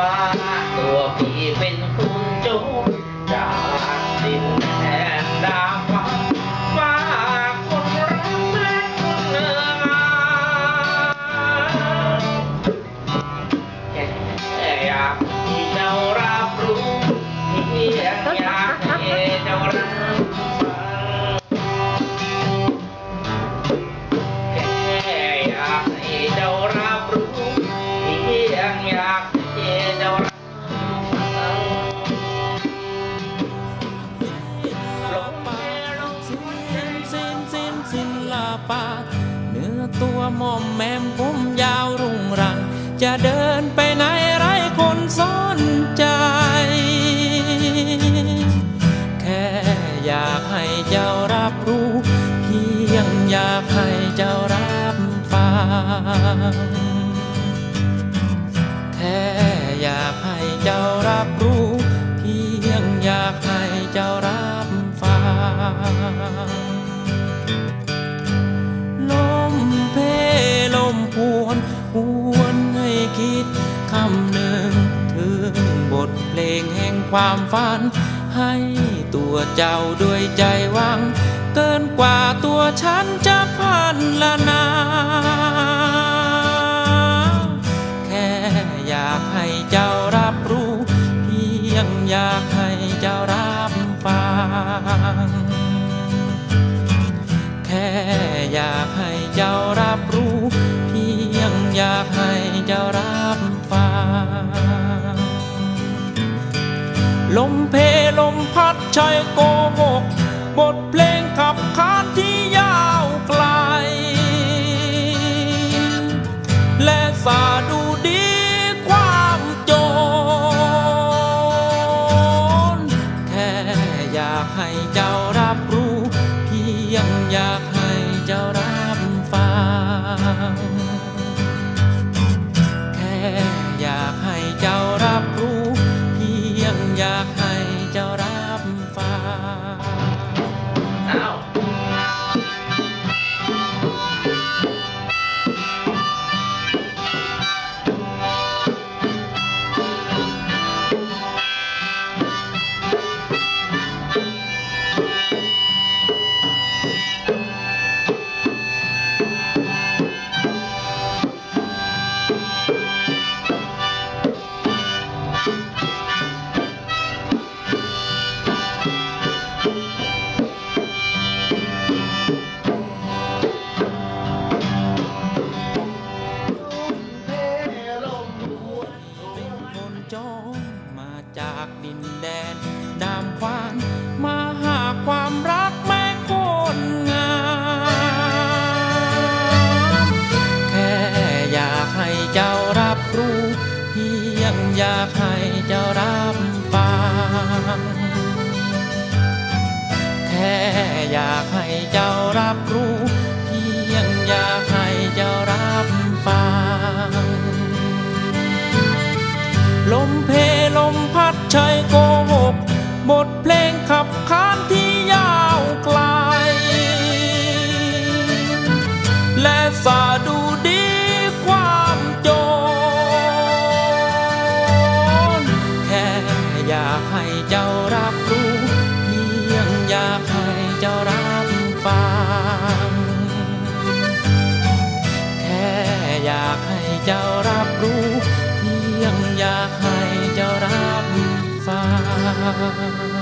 ฟ้า ตัวพี่เป็น มอมแมมผมยาวรุ่งรัง จะเดินไปไหนไรคนสนใจ แค่อยากให้เจ้ารับรู้ เพียงอยากให้เจ้ารับฟัง ทเพลงแห่งความฝัน ให้ตัวเจ้าด้วยใจหวัง เกินกว่าตัวฉันจะพันละนา แค่อยากให้เจ้ารับรู้ เพียงอยากให้เจ้ารับฟัง แค่อยากให้เจ้ารับรู้ ลมเพลมพัดใช่โกหกบทเพลงขับขา ย ดินแดนดามควานมาหาความรักแม่คนงามแค่อยากให้เจ้ารับรู้เพียงอยากให้เจ้ารับฟังแค่อยากให้เจ้ารับรู้ เพลงขับขานที่ยาวไกล และสาดูดีความโจรแค่อยากให้เจ้ารับรู้เพียงอยากให้เจ้ารับฟัง แค่อยากให้เจ้ารับรู้เพียงอยากให้เจ้ารับฟัง